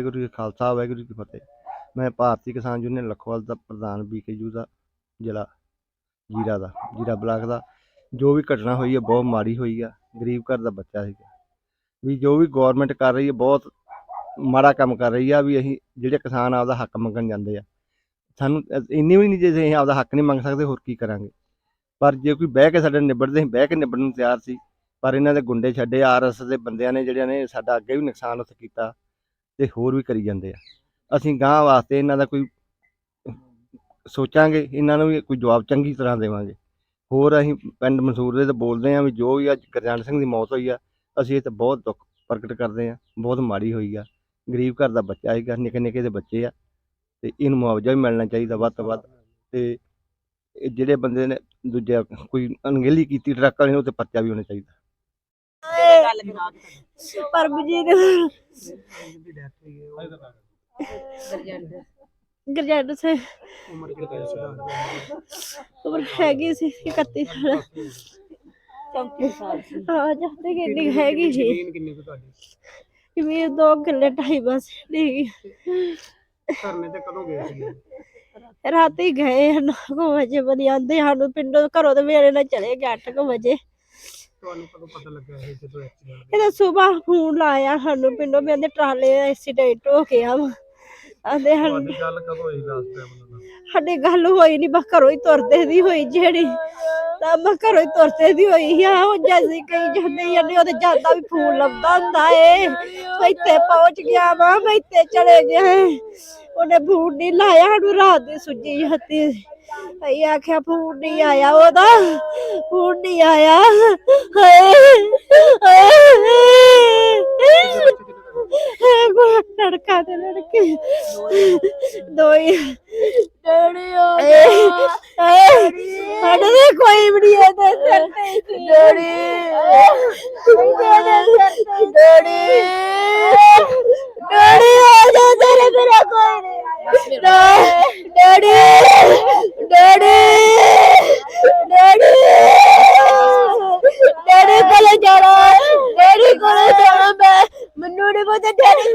ਵਾਹਿਗੁਰੂ ਜੀ ਕਾ ਖਾਲਸਾ, ਵਾਹਿਗੁਰੂ ਜੀ ਕੀ ਫਤਿਹ। ਮੈਂ ਭਾਰਤੀ ਕਿਸਾਨ ਯੂਨੀਅਨ ਲਖਵਾਲ ਦਾ ਪ੍ਰਧਾਨ ਬੀਕੇਯੂ ਦਾ, ਜ਼ਿਲ੍ਹਾ ਜੀਰਾ ਦਾ, ਜੀਰਾ ਬਲਾਕ ਦਾ। ਜੋ ਵੀ ਘਟਨਾ ਹੋਈ ਹੈ, ਬਹੁਤ ਮਾੜੀ ਹੋਈ ਆ। ਗਰੀਬ ਘਰ ਦਾ ਬੱਚਾ ਸੀਗਾ। ਵੀ ਜੋ ਵੀ ਗਵਰਨਮੈਂਟ ਕਰ ਰਹੀ ਹੈ, ਬਹੁਤ ਮਾੜਾ ਕੰਮ ਕਰ ਰਹੀ ਆ ਵੀ ਅਸੀਂ ਜਿਹੜੇ ਕਿਸਾਨ ਆਪਦਾ ਹੱਕ ਮੰਗਣ ਜਾਂਦੇ ਆ। ਸਾਨੂੰ ਇੰਨੀ ਵੀ ਨਹੀਂ ਜੇ ਅਸੀਂ ਆਪਦਾ ਹੱਕ ਨਹੀਂ ਮੰਗ ਸਕਦੇ, ਹੋਰ ਕੀ ਕਰਾਂਗੇ? ਪਰ ਜੇ ਕੋਈ ਬਹਿ ਕੇ ਸਾਡੇ ਨਿਬੜਦੇ ਅਸੀਂ ਬਹਿ ਕੇ ਨਿਬੜਨ ਨੂੰ ਤਿਆਰ ਸੀ, ਪਰ ਇਹਨਾਂ ਦੇ ਗੁੰਡੇ ਛੱਡੇ ਆਰਐਸ ਦੇ ਬੰਦਿਆਂ ਨੇ, ਜਿਹੜਿਆਂ ਨੇ ਸਾਡਾ ਅੱਗੇ ਵੀ ਨੁਕਸਾਨ ਉੱਥੇ ਕੀਤਾ ਤੇ ਹੋਰ ਵੀ ਕਰੀ ਜਾਂਦੇ ਆ। ਅਸੀਂ ਗਾਂ ਵਾਸਤੇ ਇਹਨਾਂ ਦਾ ਕੋਈ ਸੋਚਾਂਗੇ, ਇਹਨਾਂ ਨੂੰ ਵੀ ਕੋਈ ਜਵਾਬ ਚੰਗੀ ਤਰ੍ਹਾਂ ਦੇਵਾਂਗੇ। ਹੋਰ ਅਸੀਂ ਪਿੰਡ ਮਨਸੂਰ ਦੇ ਤੇ ਬੋਲਦੇ ਹਾਂ ਵੀ ਜੋ ਵੀ ਅੱਜ ਗੁਰਜਾਨ ਸਿੰਘ ਦੀ ਮੌਤ ਹੋਈ ਆ, ਅਸੀਂ ਇਹ ਤੇ ਬਹੁਤ ਦੁੱਖ ਪ੍ਰਗਟ ਕਰਦੇ ਹਾਂ, ਬਹੁਤ ਮਾੜੀ ਹੋਈ ਆ। ਗਰੀਬ ਘਰ ਦਾ ਬੱਚਾ ਸੀਗਾ ਨਿੱਕੇ ਨਿੱਕੇ ਦੇ ਬੱਚੇ ਆ, ਤੇ ਇਹਨੂੰ ਮੁਆਵਜ਼ਾ ਵੀ ਮਿਲਣਾ ਚਾਹੀਦਾ ਵੱਧ ਤੋਂ ਵੱਧ। ਤੇ ਇਹ ਜਿਹੜੇ ਬੰਦੇ ਨੇ, ਦੂਜਾ ਕੋਈ ਅਣਗਹਿਲੀ ਕੀਤੀ ਟਰੱਕ ਵਾਲੇ ਨੂੰ, ਉਹ ਤੇ ਪਰਚਾ ਵੀ ਹੋਣਾ ਚਾਹੀਦਾ। ਪਰਮਜੀਤ ਗਰਜੰਡ ਸੇ। ਉਮਰ ਹੈਗੀ ਸੀ 31 ਸਾਲ। 34 ਸਾਲ ਹਾਂ ਜਾਂਦੇ ਕਿੰਨੀ ਹੈਗੀ ਸੀ। ਜ਼ਮੀਨ ਕਿੰਨੀ ਕੁ ਤੁਹਾਡੀ? ਵੀ ਦੋ ਕਿੱਲੇ ਢਾਈ ਬਸ ਨਹੀਂ ਧਰਨੇ ਤੇ ਕਦੋਂ ਗਏ ਸੀ ਰਾਤੀ ਗਏ 9 ਵਜੇ ਬਣੀ ਆਂਦੇ ਸਾਨੂੰ ਪਿੰਡੋਂ ਘਰੋਂ ਤੇ ਮੇਰੇ ਨਾਲ ਚਲੇ ਗਏ 8 ਵਜੇ। ਤੁਹਾਨੂੰ ਕਦੋਂ ਪਤਾ ਲੱਗਾ ਇਹ ਜਦੋਂ ਐਕਸੀਡੈਂਟ ਇਹਦਾ ਸਵੇਰ ਫੋਨ ਲਾਇਆ ਸਾਨੂੰ ਪਿੰਡੋਂ ਵੀ ਆਂਦੇ ਟਰਾਲੇ ਦਾ ਐਕਸੀਡੈਂਟ ਹੋ ਗਿਆ ਵਾ। ਆਂਦੇ ਹਨ ਤੁਹਾਡੀ ਗੱਲ ਕਦੋਂ ਹੋਈ ਲਾਸਟ ਟਾਈਮ ਉਹਨਾਂ ਨਾਲ? ਸਾਡੀ ਗੱਲ ਹੋਈ ਨਹੀਂ ਬਸ ਘਰੋਂ ਹੀ ਤੁਰਦੇ ਦੀ ਹੋਈ ਜਿਹੜੀ। ਤਾਂ ਮੈਂ ਘਰੋਂ ਹੀ ਤੁਰਦੇ ਦੀ ਹੋਈ ਆ ਉਹ ਜੈਸੀ ਕਈ ਜਾਂਦੇ ਜਾਂਦੇ ਉਹਦੇ ਜਾਂਦਾ ਵੀ ਫੋਨ ਲੱਭਦਾ ਹੁੰਦਾ ਏ। ਮੈਂ ਇੱਥੇ ਪਹੁੰਚ ਗਿਆ ਵਾ ਮੈਂ ਇੱਥੇ ਚਲੇ ਗਿਆ। ਉਹਨੇ ਫੋਨ ਨਹੀਂ ਲਾਇਆ ਸਾਨੂੰ ਰਾਤ ਦੀ ਸੁੱਜੀ ਹੱਤੀ ਅਸੀਂ ਆਖਿਆ ਫੋਨ ਨਹੀਂ ਆਇਆ ਉਹਦਾ। ਫੋਨ ਨਹੀਂ ਆਇਆ। ਹਾਏ। ਹਾਏ ਗੋਲ ਲੜਕਾ ਤੇ ਲੜਕੀ। ਦੋਈ। ਆ ਸਾਡੇ ਤੇ ਕੋਈ ਵੀ ਨਹੀਂ ਇਹਦੇ ਸਿਰ ਤੇ ਸੀ। ਡੈਡੀ। ਡੈਡੀ। ਡੈਡੀ ਆ ਜਾ ਤੇਰੇ the daddy